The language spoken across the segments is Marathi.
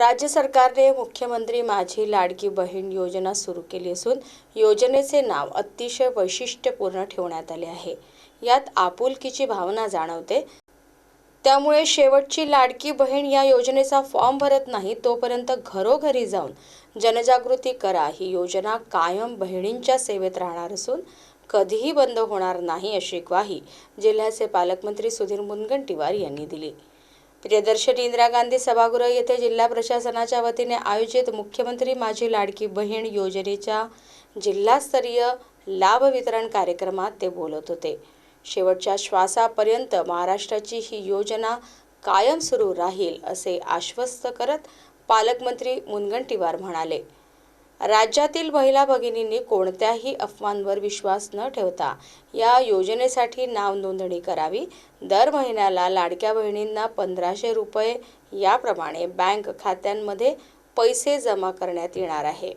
राज्य सरकारने मुख्यमंत्री माझी लाडकी बहीण योजना सुरू केली असून योजनेचे नाव अतिशय वैशिष्ट्यपूर्ण ठेवण्यात आले आहे. यात आपुलकीची भावना जाणवते. त्यामुळे शेवटची लाडकी बहीण या योजनेचा फॉर्म भरत नाही तोपर्यंत घरोघरी जाऊन जनजागृती करा. ही योजना कायम बहिणींच्या सेवेत राहणार असून कधीही बंद होणार नाही अशी ग्वाही जिल्ह्याचे पालकमंत्री सुधीर मुनगंटीवार यांनी दिली. प्रियदर्शनी इंदिरा गांधी सभागृह येथे जिल्हा प्रशासनाच्या वतीने आयोजित मुख्यमंत्री माझी लाडकी बहीण योजनेच्या जिल्हास्तरीय लाभ वितरण कार्यक्रमात ते बोलत होते. शेवटच्या श्वासापर्यंत महाराष्ट्राची ही योजना कायम सुरू राहील असे आश्वस्त करत पालकमंत्री मुनगंटीवार म्हणाले. राज्यातील महिला भगिनींनी कोणत्याही अफवांवर विश्वास न ठेवता या योजनेसाठी नाव नोंदणी करावी. दर महिन्याला लाडक्या बहिणींना पंधराशे रुपये याप्रमाणे बँक खात्यांमध्ये पैसे जमा करण्यात येणार आहे.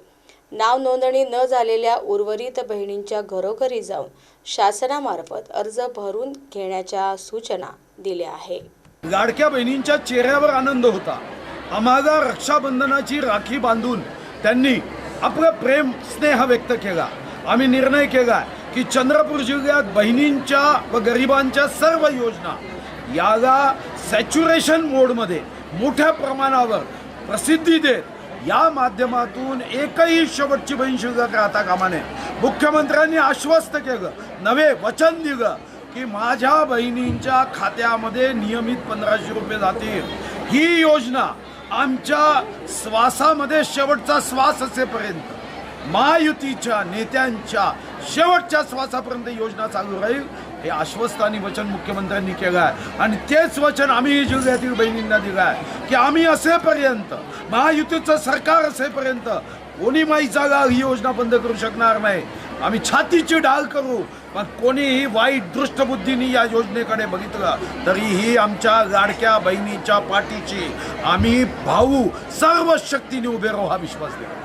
नाव नोंदणी न झालेल्या उर्वरित बहिणींच्या घरोघरी जाऊन शासनामार्फत अर्ज भरून घेण्याच्या सूचना दिल्या आहे. लाडक्या बहिणींच्या चेहऱ्यावर आनंद होता. आम्हाला रक्षाबंधनाची राखी बांधून त्यांनी आपलं प्रेम स्नेह व्यक्त केला. आम्ही निर्णय केला की चंद्रपूर जिल्ह्यात बहिणींच्या व गरिबांच्या सर्व योजना याला सॅच्युरेशन मोडमध्ये मोठ्या प्रमाणावर प्रसिद्धी देत या माध्यमातून एकही शेवटची बहीण शिल्लक राहता कामा नये. मुख्यमंत्र्यांनी आश्वस्त केलं नवे वचन दिलं की माझ्या बहिणींच्या खात्यामध्ये नियमित पंधराशे रुपये जातील. ही योजना आमच्या श्वासामध्ये शेवटचा श्वास असेपर्यंत महायुतीच्या नेत्यांच्या शेवटच्या श्वासापर्यंत योजना चालू राहील हे आश्वस्त आणि वचन मुख्यमंत्र्यांनी केलं आहे. आणि तेच वचन आम्ही जिल्ह्यातील बहिणींना दिलं आहे की आम्ही असेपर्यंत महायुतीचं सरकार असेपर्यंत कोणी माईचा जागा ही योजना बंद करू शकणार नाही. आम्ही छातीची डाल करू. पण कोणीही वाईट दृष्टबुद्धीने या योजनेकडे बघितलं तरीही आमच्या लाडक्या बहिणीच्या पाठीची आम्ही भाऊ सर्व शक्तीने उभे राहू हा विश्वास देतो.